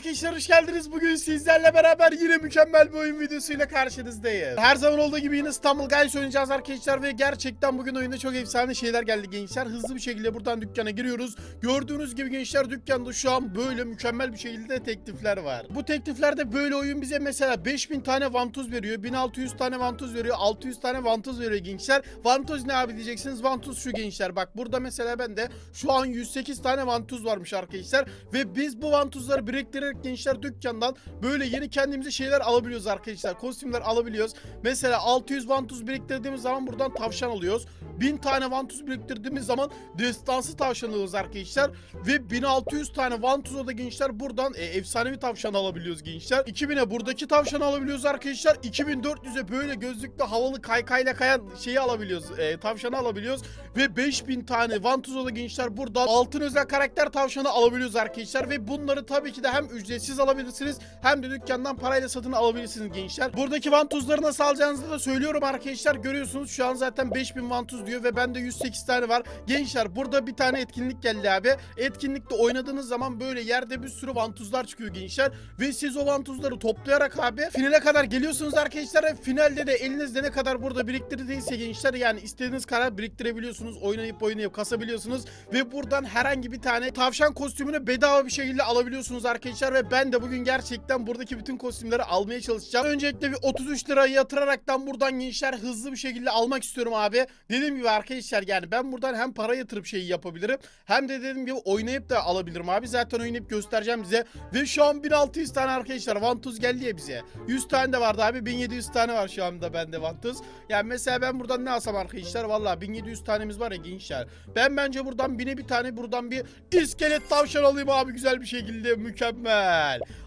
Arkadaşlar hoş geldiniz. Bugün sizlerle beraber yine mükemmel bir oyun videosuyla karşınızdayız. Her zaman olduğu gibi yine İstanbul Guys oynayacağız arkadaşlar ve gerçekten bugün oyunda çok efsane şeyler geldi gençler. Hızlı bir şekilde buradan dükkana giriyoruz. Gördüğünüz gibi gençler dükkanda şu an böyle mükemmel bir şekilde teklifler var. Bu tekliflerde böyle oyun bize mesela 5000 tane vantuz veriyor, 1600 tane vantuz veriyor, 600 tane vantuz veriyor gençler. Vantuz ne abi diyeceksiniz? Vantuz şu gençler. Bak burada mesela bende şu an 108 tane vantuz varmış arkadaşlar ve biz bu vantuzları biriktirerek gençler dükkandan böyle yeni kendimize şeyler alabiliyoruz arkadaşlar. Kostümler alabiliyoruz. Mesela 600 vantuz biriktirdiğimiz zaman buradan tavşan alıyoruz. 1000 tane vantuz biriktirdiğimiz zaman destansı tavşan alıyoruz arkadaşlar. Ve 1600 tane vantuza da gençler buradan e, efsanevi tavşan alabiliyoruz gençler. 2000'e buradaki tavşanı alabiliyoruz arkadaşlar. 2400'e böyle gözlüklü havalı kaykayla kayan şeyi alabiliyoruz. E, tavşanı alabiliyoruz. Ve 5000 tane vantuza da gençler buradan altın özel karakter tavşanı alabiliyoruz arkadaşlar. Ve bunları tabii ki de hem ücretsiz alabilirsiniz hem de dükkandan parayla satın alabilirsiniz gençler. Buradaki vantuzları nasıl alacağınızı da söylüyorum arkadaşlar. Görüyorsunuz şu an zaten 5000 vantuz diyor ve bende 108 tane var. Gençler burada bir tane etkinlik geldi abi. Etkinlikte oynadığınız zaman böyle yerde bir sürü vantuzlar çıkıyor gençler. Ve siz o vantuzları toplayarak abi finale kadar geliyorsunuz arkadaşlar. Finalde de elinizde ne kadar burada biriktirdiyse gençler yani istediğiniz kadar biriktirebiliyorsunuz. Oynayıp oynayıp kasabiliyorsunuz. Ve buradan herhangi bir tane tavşan kostümünü bedava bir şekilde alabiliyorsunuz arkadaşlar. Ve ben de bugün gerçekten buradaki bütün kostümleri almaya çalışacağım. Öncelikle bir 33 lira yatıraraktan buradan gençler hızlı bir şekilde almak istiyorum abi. Dediğim gibi arkadaşlar yani ben buradan hem para yatırıp şeyi yapabilirim. Hem de dediğim gibi oynayıp da alabilirim abi. Zaten oynayıp göstereceğim size. Ve şu an 1600 tane arkadaşlar vantuz geldi ya bize. 100 tane de vardı abi. 1700 tane var şu anda bende vantuz. Yani mesela ben buradan ne alsam arkadaşlar? Valla 1700 tanemiz var ya gençler. Ben bence buradan bine bir tane buradan bir iskelet tavşan alayım abi güzel bir şekilde. Mükemmel.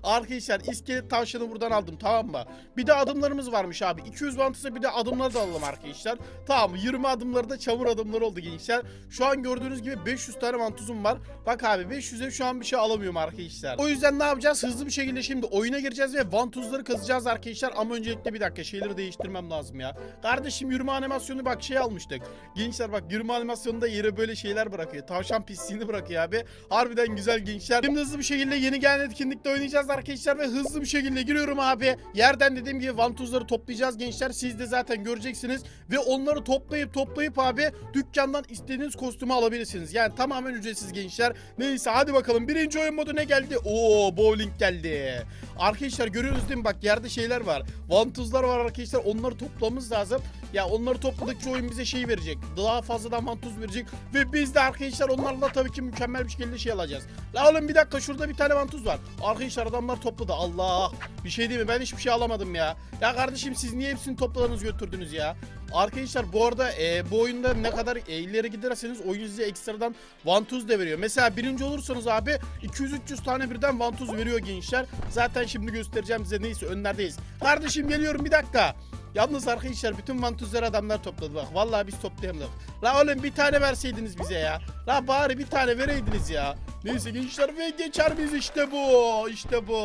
Arkadaşlar iskelet tavşanı buradan aldım tamam mı? Bir de adımlarımız varmış abi. 200 vantuza bir de adımları da alalım arkadaşlar. Tamam 20 adımları da çamur adımları oldu gençler. Şu an gördüğünüz gibi 500 tane vantuzum var. Bak abi 500'e şu an bir şey alamıyorum arkadaşlar. O yüzden ne yapacağız? Hızlı bir şekilde şimdi oyuna gireceğiz ve vantuzları kazacağız arkadaşlar. Ama öncelikle bir dakika şeyleri değiştirmem lazım ya. Kardeşim yürüme animasyonu bak şey almıştık. Gençler bak yürüme animasyonunda yere böyle şeyler bırakıyor. Tavşan pisliğini bırakıyor abi. Harbiden güzel gençler. Şimdi hızlı bir şekilde yeni gelen etkinlikte oynayacağız arkadaşlar ve hızlı bir şekilde giriyorum abi. Yerden dediğim gibi vantuzları toplayacağız gençler. Siz de zaten göreceksiniz ve onları toplayıp toplayıp abi dükkandan istediğiniz kostümü alabilirsiniz. Yani tamamen ücretsiz gençler. Neyse hadi bakalım. Birinci oyun modu ne geldi? Oo bowling geldi. Arkadaşlar görüyorsunuz değil mi? Bak yerde şeyler var. Vantuzlar var arkadaşlar. Onları toplamamız lazım. Ya onları topladıkça oyun bize şey verecek. Daha fazladan vantuz verecek. Ve biz de arkadaşlar onlarla tabii ki mükemmel bir şekilde şey alacağız. La oğlum bir dakika şurada bir tane vantuz var. Arkadaşlar adamlar topladı. Allah. Bir şey değil mi? Ben hiçbir şey alamadım ya. Ya kardeşim siz niye hepsini topladınız götürdünüz ya? Arkadaşlar bu arada e, bu oyunda ne kadar e, ileri giderseniz oyun size ekstradan vantuz da veriyor. Mesela birinci olursanız abi 200-300 tane birden vantuz veriyor gençler. Zaten şimdi göstereceğim size neyse önlerdeyiz. Kardeşim geliyorum bir dakika. Yalnız arkadaşlar bütün vantuzları adamlar topladı bak. Vallahi biz toplayamadık. La oğlum bir tane verseydiniz bize ya. La bari bir tane vereydiniz ya. Neyse gençler ve geçer biz işte bu. İşte bu.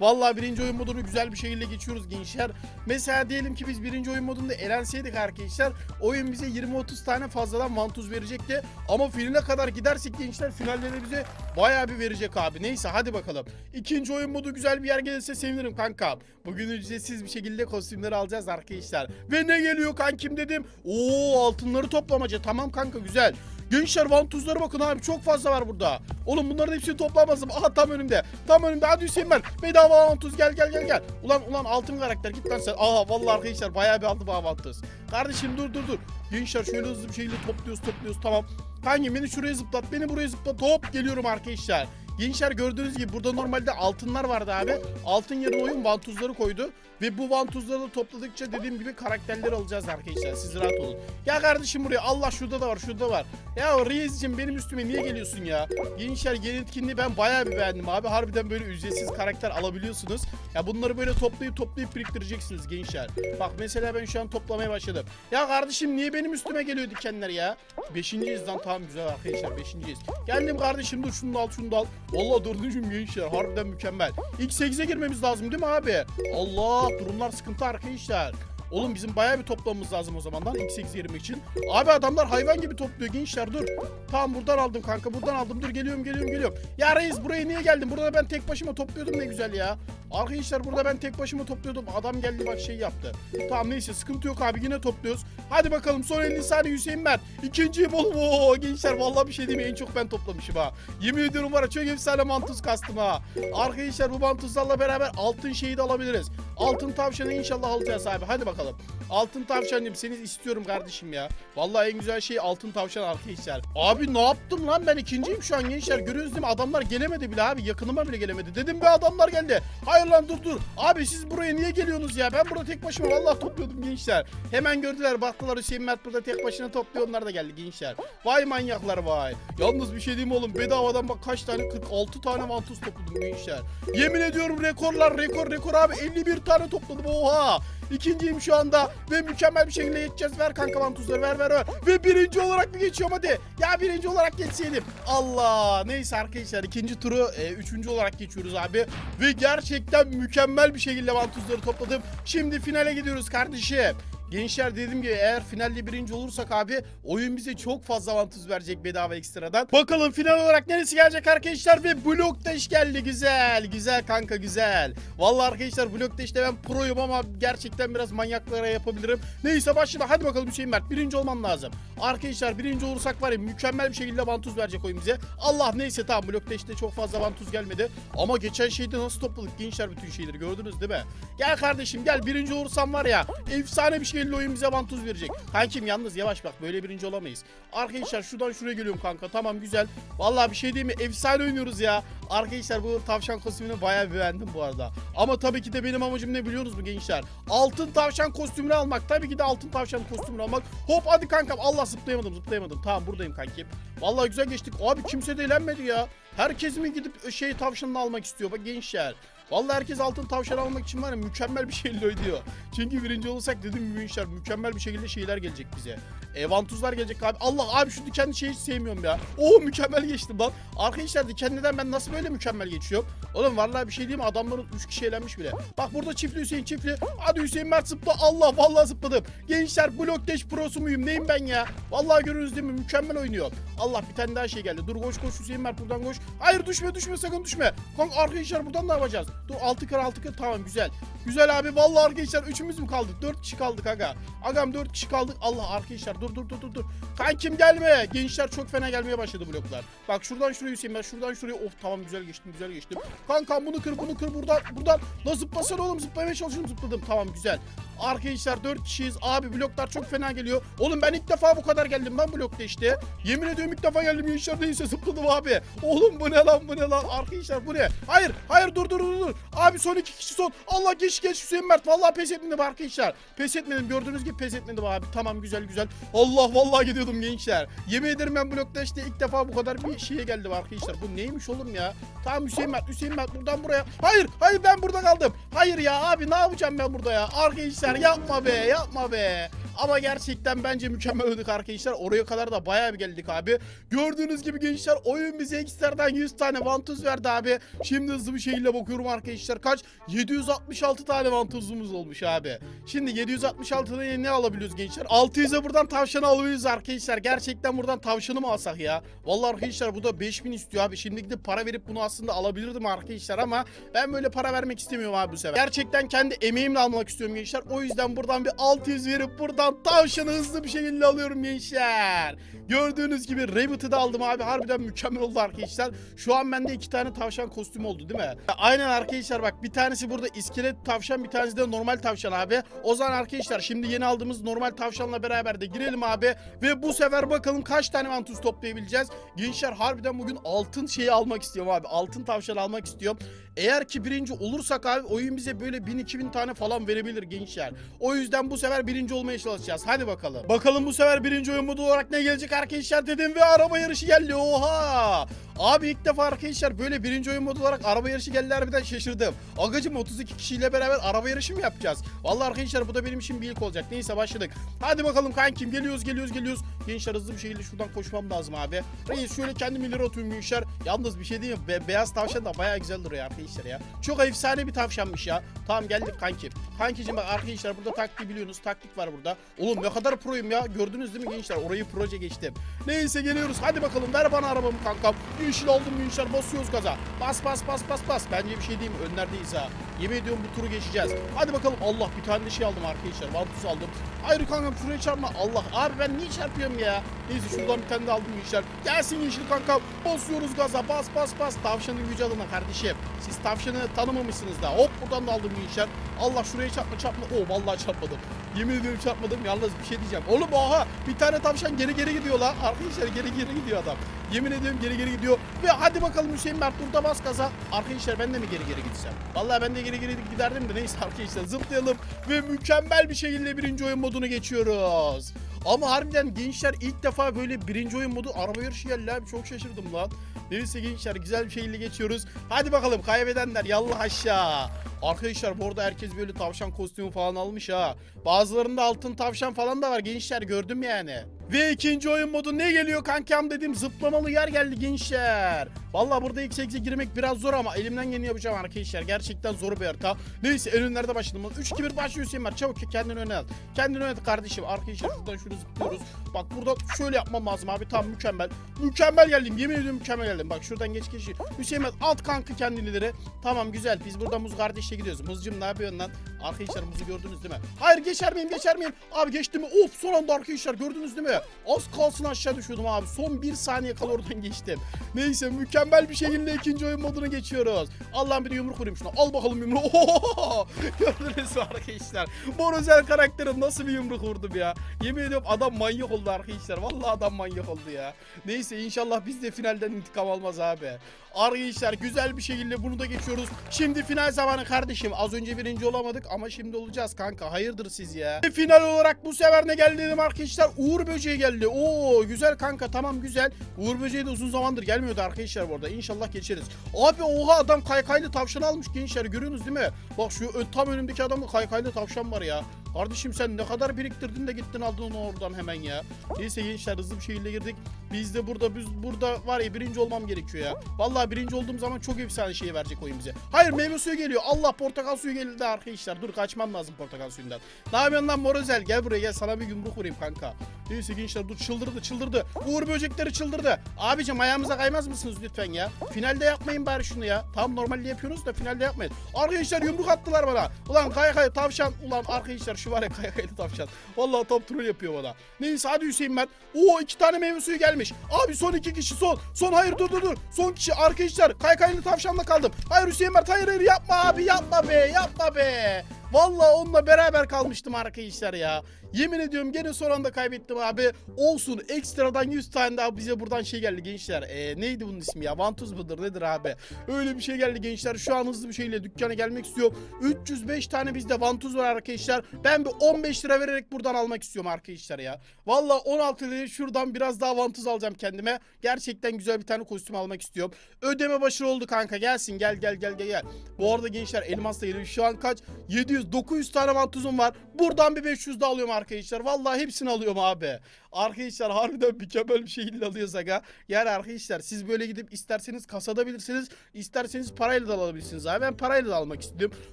Vallahi birinci oyun modunu güzel bir şekilde geçiyoruz gençler. Mesela diyelim ki biz birinci oyun modunda elenseydik arkadaşlar. Oyun bize 20-30 tane fazladan vantuz verecekti. Ama finale kadar gidersek gençler finalde de bize bayağı bir verecek abi. Neyse hadi bakalım. İkinci oyun modu güzel bir yer gelirse sevinirim kanka. Bugün ücretsiz bir şekilde kostümleri alacağız arkadaşlar. Ve ne geliyor kankim dedim. Oo altınları toplamaca. Tamam kanka güzel. Gençler vantuzlara bakın abi çok fazla var burada. Oğlum bunların hepsini toplamazım. Aha tam önümde. Tam önümde. Hadi Hüseyin ben. Bedava vantuz gel gel gel gel. Ulan ulan altın karakter git lan sen. Aha vallahi arkadaşlar bayağı bir aldı vantuz. Kardeşim dur dur dur. Gençler şöyle hızlı bir şekilde topluyoruz topluyoruz tamam. Kanki beni şuraya zıplat beni buraya zıplat hop geliyorum arkadaşlar. Gençler gördüğünüz gibi burada normalde altınlar vardı abi. Altın yerine oyun vantuzları koydu. Ve bu vantuzları da topladıkça dediğim gibi karakterleri alacağız arkadaşlar. Siz rahat olun. Ya kardeşim buraya Allah şurada da var şurada da var. Ya Reis'cim benim üstüme niye geliyorsun ya? Gençler yeni etkinliği ben bayağı bir beğendim abi. Harbiden böyle ücretsiz karakter alabiliyorsunuz. Ya bunları böyle toplayıp toplayıp biriktireceksiniz gençler. Bak mesela ben şu an toplamaya başladım. Ya kardeşim niye benim üstüme geliyor dikenler ya? Beşinciyiz lan tamam güzel arkadaşlar beşinciyiz. Geldim kardeşim dur şunu da al şunu da al. Valla dördüncüm gençler harbiden mükemmel. İlk 8'e girmemiz lazım değil mi abi? Allah durumlar sıkıntı arkadaşlar. Oğlum bizim bayağı bir toplamamız lazım o zaman lan X8 yerim için. Abi adamlar hayvan gibi topluyor gençler dur. Tamam buradan aldım kanka buradan aldım. Dur geliyorum geliyorum geliyorum. Ya reis buraya niye geldin? Burada ben tek başıma topluyordum ne güzel ya. Arkadaşlar burada ben tek başıma topluyordum. Adam geldi bak şey yaptı. Tamam neyse sıkıntı yok abi yine topluyoruz. Hadi bakalım son 50 saniye Hüseyin ben. İkinciyim oğlum. Oo, gençler vallahi bir şey diyeyim en çok ben toplamışım ha. Yemin ediyorum var ya çok efsane mantuz kastım ha. Arkadaşlar bu mantuzlarla beraber altın şeyi de alabiliriz. Altın tavşanı inşallah alacağız abi. Hadi bakalım. Altın tavşancım seni istiyorum kardeşim ya. Vallahi en güzel şey altın tavşan arkadaşlar. Abi ne yaptım lan ben ikinciyim şu an gençler. Görüyorsunuz değil mi? Adamlar gelemedi bile abi. Yakınıma bile gelemedi. Dedim be adamlar geldi. Hayır lan dur dur. Abi siz buraya niye geliyorsunuz ya? Ben burada tek başıma vallahi topluyordum gençler. Hemen gördüler baktılar Hüseyin Mert burada tek başına topluyor. Onlar da geldi gençler. Vay manyaklar vay. Yalnız bir şey diyeyim oğlum. Bedavadan bak kaç tane 46 tane vantuz topladım gençler. Yemin ediyorum rekorlar rekor rekor abi. 51 tane topladım oha. İkinciyim şu anda ve mükemmel bir şekilde geçeceğiz. Ver kanka vantuzları ver ver ver. Ve birinci olarak mı geçiyorum hadi. Ya birinci olarak geçseydim. Allah. Neyse arkadaşlar ikinci turu e, üçüncü olarak geçiyoruz abi. Ve gerçekten mükemmel bir şekilde vantuzları topladım. Şimdi finale gidiyoruz kardeşim. Gençler dedim ki eğer finalde birinci olursak abi oyun bize çok fazla vantuz verecek bedava ekstradan. Bakalım final olarak neresi gelecek arkadaşlar ve blok dash geldi güzel. Güzel kanka güzel. Vallahi arkadaşlar blok dash'te ben proyum ama gerçekten biraz manyaklara yapabilirim. Neyse başla hadi bakalım Hüseyin Mert birinci olman lazım. Arkadaşlar birinci olursak var ya mükemmel bir şekilde vantuz verecek oyun bize. Allah neyse tamam blok dash'te çok fazla vantuz gelmedi. Ama geçen şeyde nasıl topladık gençler bütün şeyleri gördünüz değil mi? Gel kardeşim gel birinci olursam var ya efsane bir şekilde oyun bize vantuz verecek. Kankim yalnız yavaş bak böyle birinci olamayız. Arkadaşlar şuradan şuraya geliyorum kanka tamam güzel. Vallahi bir şey değil mi efsane oynuyoruz ya. Arkadaşlar bu tavşan kostümünü bayağı beğendim bu arada. Ama tabii ki de benim amacım ne biliyorsunuz mu gençler? Altın tavşan kostümünü almak. Tabii ki de altın tavşan kostümünü almak. Hop hadi kankam. Allah zıplayamadım zıplayamadım. Tamam buradayım kankim. Vallahi güzel geçtik. Abi kimse de eğlenmedi ya. Herkes mi gidip şey tavşanını almak istiyor bak gençler. Vallahi herkes altın tavşan almak için var ya mükemmel bir şeyle ödüyor. Çünkü birinci olursak dedim gibi mükemmel bir şekilde şeyler gelecek bize. E, vantuzlar gelecek abi. Allah abi şu dikenli şeyi hiç sevmiyorum ya. Oo mükemmel geçtim lan. Arkadaşlar dikenliden ben nasıl böyle mükemmel geçiyorum? Oğlum vallahi bir şey diyeyim mi? Adamların 3 kişi eğlenmiş bile. Bak burada çiftli Hüseyin çiftli. Hadi Hüseyin Mert zıpla. Allah vallahi zıpladım. Gençler blok dash prosu muyum? Neyim ben ya? Vallahi görüyorsunuz değil mi? Mükemmel oynuyor. Allah bir tane daha şey geldi. Dur koş koş Hüseyin Mert buradan koş. Hayır düşme düşme sakın düşme. Kanka arkadaşlar buradan ne yapacağız? Dur 6 kere 6 kere tamam güzel. Güzel abi vallahi arkadaşlar üçümüz mü kaldık? 4 kişi kaldık aga. Agam 4 kişi kaldık. Allah arkadaşlar dur dur dur dur dur. Kankim gelme. Gençler çok fena gelmeye başladı bloklar. Bak şuradan şuraya Hüseyin ben şuradan şuraya. Of tamam güzel geçtim güzel geçtim. Kankam bunu kır bunu kır buradan buradan. La zıplasana oğlum zıplamaya çalışıyorum zıpladım. Tamam güzel. Arkadaşlar 4 kişiyiz. Abi bloklar çok fena geliyor. Oğlum ben ilk defa bu kadar geldim ben blokta işte. Yemin ediyorum ilk defa geldim gençler neyse zıpladım abi. Oğlum bu ne lan bu ne lan arkadaşlar bu ne? Hayır hayır dur dur dur dur. Abi son iki kişi son. Allah geç geç Hüseyin Mert. Vallahi pes etmedim arkadaşlar. Pes etmedim gördüğünüz gibi pes etmedim abi. Tamam güzel güzel. Allah vallahi gidiyordum gençler. Yemin ederim ben blokta işte ilk defa bu kadar bir şeye geldim arkadaşlar. Bu neymiş oğlum ya? Tamam Hüseyin Mert Hüseyin Mert buradan buraya. Hayır hayır ben burada kaldım. Hayır ya abi ne yapacağım ben burada ya? Arkadaşlar yapma be yapma be. Ama gerçekten bence mükemmel oynadık arkadaşlar. Oraya kadar da bayağı bir geldik abi. Gördüğünüz gibi gençler oyun bize ekstradan 100 tane vantuz verdi abi. Şimdi hızlı bir şekilde bakıyorum arkadaşlar. Kaç? 766 tane vantuzumuz olmuş abi. Şimdi 766'dan ne alabiliyoruz gençler? 600'e buradan tavşanı alıyoruz arkadaşlar. Gerçekten buradan tavşanı mı alsak ya? Vallahi arkadaşlar bu da 5000 istiyor abi. Şimdi gidip para verip bunu aslında alabilirdim arkadaşlar ama ben böyle para vermek istemiyorum abi bu sefer. Gerçekten kendi emeğimle almak istiyorum gençler. O yüzden buradan bir 600 verip buradan tavşanı hızlı bir şekilde alıyorum gençler. Gördüğünüz gibi Rabbit'ı da aldım abi. Harbiden mükemmel oldu arkadaşlar. Şu an bende iki tane tavşan kostümü oldu değil mi? Aynen arkadaşlar bak bir tanesi burada iskelet tavşan bir tanesi de normal tavşan abi. O zaman arkadaşlar şimdi yeni aldığımız normal tavşanla beraber de girelim abi. Ve bu sefer bakalım kaç tane vantuz toplayabileceğiz. Gençler harbiden bugün altın şeyi almak istiyorum abi. Altın tavşan almak istiyorum. Eğer ki birinci olursak abi oyun bize böyle 1000-2000 tane falan verebilir gençler. O yüzden bu sefer birinci olmaya çalışacağız. Hadi bakalım. Bakalım bu sefer birinci oyun modu olarak ne gelecek arkadaşlar dedim ve araba yarışı geldi. Oha! Abi ilk defa arkadaşlar böyle birinci oyun modu olarak araba yarışı geldi harbiden şaşırdım. Agacım 32 kişiyle beraber araba yarışı mı yapacağız? Vallahi arkadaşlar bu da benim için bir ilk olacak. Neyse başladık. Hadi bakalım kankim geliyoruz geliyoruz geliyoruz. Gençler hızlı bir şekilde şuradan koşmam lazım abi. Reis şöyle kendimi ileri atıyorum gençler. Yalnız bir şey diyeyim? Be- beyaz tavşan da bayağı güzel duruyor arkadaşlar ya. Çok efsane bir tavşanmış ya. Tamam geldik kanki. Kankicim bak arkadaşlar burada taktiği biliyorsunuz. Taktik var burada. Oğlum ne kadar proyum ya. Gördünüz değil mi gençler? Orayı proje geçtim. Neyse geliyoruz. Hadi bakalım ver bana arabamı kankam. Yeşil aldım gençler basıyoruz gaza. Bas bas bas bas bas. Bence bir şey mi? Önlerdeyiz ha. Yemin ediyorum bu turu geçeceğiz. Hadi bakalım. Allah bir tane de şey aldım arkadaşlar. Vantuz aldım. Hayır kankam şuraya çarpma. Allah abi ben niye çarpıyorum ya? Neyse şuradan bir tane de aldım gençler. Gelsin yeşil kankam. Basıyoruz gaza. Bas bas bas. Tavşanın gücü adına kardeşim. Siz tavşanı tanımamışsınız da. Hop buradan da aldım gençler. Allah şuraya çarpma çarpma. Oo vallahi çarpmadım. Yemin ediyorum çarpmadım. Yalnız bir şey diyeceğim. Oğlum aha bir tane tavşan geri geri gidiyor la. Arkadaşlar geri geri gidiyor adam. Yemin ediyorum geri geri gidiyor. Ve hadi bakalım Hüseyin Mert burada bas gaza. Arkadaşlar ben de mi geri geri gitsem? Vallahi ben de geri geri giderdim de neyse arkadaşlar zıplayalım. Ve mükemmel bir şekilde birinci oyun modunu geçiyoruz. Ama harbiden gençler ilk defa böyle birinci oyun modu araba yarışı geldi abi çok şaşırdım lan. Neyse gençler güzel bir şekilde geçiyoruz. Hadi bakalım kaybedenler yallah aşağı. Arkadaşlar bu arada herkes böyle tavşan kostümü falan almış ha. Bazılarında altın tavşan falan da var gençler gördüm yani. Ve ikinci oyun modu ne geliyor kankam dedim zıplamalı yer geldi gençler. Vallahi burada ilk 8'e girmek biraz zor ama elimden geleni yapacağım arkadaşlar. Gerçekten zor bir harita. Neyse en önlerde başladım. 3 2 1 başlıyor Hüseyin var. Çabuk kendini öne al. Kendini öne at kardeşim. Arkadaşlar şuradan şunu zıplıyoruz. Bak burada şöyle yapmam lazım abi. Tam mükemmel. Mükemmel geldim. Yemin ediyorum mükemmel geldim. Bak şuradan geç geç. Hüseyin Mert, alt kanka kendini ileri. Tamam güzel. Biz burada muz kardeşle gidiyoruz. Muzcum ne yapıyorsun lan? Arkadaşlar muzu gördünüz değil mi? Hayır geçer miyim geçer miyim? Abi geçtim mi? Of son anda arkadaşlar gördünüz değil mi? Az kalsın aşağı düşüyordum abi. Son bir saniye kala oradan geçtim. Neyse mükemmel bir şekilde ikinci oyun moduna geçiyoruz. Allah'ım bir yumruk vurayım şuna. Al bakalım yumruğu. Gördünüz mü arkadaşlar? Bu özel karakterim nasıl bir yumruk vurdum ya. Yemin ediyorum adam manyak oldu arkadaşlar. Vallahi adam manyak oldu ya. Neyse inşallah biz de finalden intikam almaz abi. Arkadaşlar güzel bir şekilde bunu da geçiyoruz. Şimdi final zamanı kardeşim. Az önce birinci olamadık ama şimdi olacağız kanka. Hayırdır siz ya. Ve final olarak bu sefer ne geldi dedim arkadaşlar. Uğur böceği geldi. Oo güzel kanka tamam güzel. Uğur böceği de uzun zamandır gelmiyordu arkadaşlar bu arada. İnşallah geçeriz. Abi oha adam kaykaylı tavşan almış gençler görüyorsunuz değil mi? Bak şu tam önümdeki adamda kaykaylı tavşan var ya. Kardeşim sen ne kadar biriktirdin de gittin aldın onu oradan hemen ya. Neyse gençler hızlı bir şekilde girdik. Biz de burada biz burada var ya birinci olmam gerekiyor ya. Vallahi birinci olduğum zaman çok efsane şey verecek oyun bize. Hayır meyve suyu geliyor. Allah portakal suyu geldi arkadaşlar. Dur kaçmam lazım portakal suyundan. Ne yapıyorsun lan Morozel? Gel buraya gel sana bir yumruk vurayım kanka. Neyse gençler dur çıldırdı çıldırdı. Uğur böcekleri çıldırdı. Abicim ayağımıza kaymaz mısınız lütfen ya? Finalde yapmayın bari şunu ya. Tam normalde yapıyorsunuz da finalde yapmayın. Arkadaşlar yumruk attılar bana. Ulan kaya tavşan. Ulan arkadaşlar şu var ya kaya tavşan. Vallahi tam troll yapıyor bana. Neyse hadi Hüseyin ben. Oo iki tane meyve suyu gelmiş. Abi son iki kişi son. Son hayır dur dur dur. Son kişi arkadaşlar. Kaykaylı tavşanla kaldım. Hayır Hüseyin Mert hayır hayır yapma abi yapma be yapma be. Vallahi onunla beraber kalmıştım arkadaşlar ya. Yemin ediyorum gene son anda kaybettim abi. Olsun ekstradan 100 tane daha bize buradan şey geldi gençler. Ee, neydi bunun ismi ya? Vantuz mıdır nedir abi? Öyle bir şey geldi gençler. Şu an hızlı bir şeyle dükkana gelmek istiyorum. 305 tane bizde vantuz var arkadaşlar. Ben bir 15 lira vererek buradan almak istiyorum arkadaşlar ya. Vallahi 16 liraya şuradan biraz daha vantuz alacağım kendime. Gerçekten güzel bir tane kostüm almak istiyorum. Ödeme başarılı oldu kanka. Gelsin gel gel gel gel gel. Bu arada gençler elmas da geliyor. Şu an kaç? 700 900 tane vantuzum var. Buradan bir 500 de alıyorum arkadaşlar. Vallahi hepsini alıyorum abi. Arkadaşlar harbiden mükemmel bir şekilde alıyoruz aga. Yani arkadaşlar siz böyle gidip isterseniz kasada bilirsiniz. isterseniz parayla da alabilirsiniz abi. Ben parayla da almak istiyorum.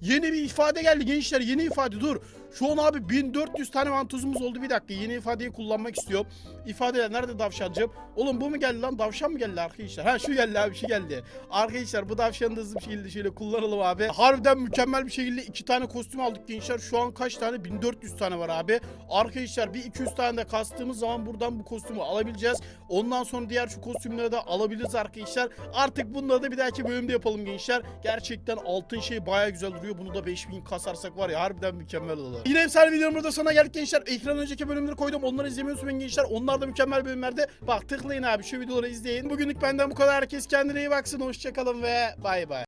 Yeni bir ifade geldi gençler. Yeni ifade dur. Şu an abi 1400 tane vantuzumuz oldu. Bir dakika yeni ifadeyi kullanmak istiyorum. İfadeler nerede davşancığım? Oğlum bu mu geldi lan? Davşan mı geldi arkadaşlar? Ha şu geldi abi şu geldi. Arkadaşlar bu davşanı da hızlı bir şekilde şöyle kullanalım abi. Harbiden mükemmel bir şekilde iki tane kostüm aldık gençler. Şu an kaç tane? 1400 tane var abi. Arkadaşlar bir 200 tane de kastığımız zaman buradan bu kostümü alabileceğiz. Ondan sonra diğer şu kostümleri de alabiliriz arkadaşlar. Artık bunları da bir dahaki bölümde yapalım gençler. Gerçekten altın şey baya güzel duruyor. Bunu da 5000 kasarsak var ya harbiden mükemmel olur. Yine efsane videonun burada sonuna geldik gençler. Ekran önceki bölümleri koydum. Onları izlemeyi unutmayın gençler. Onlar da mükemmel bölümlerde. Bak tıklayın abi şu videoları izleyin. Bugünlük benden bu kadar. Herkes kendine iyi baksın. Hoşçakalın ve bay bay.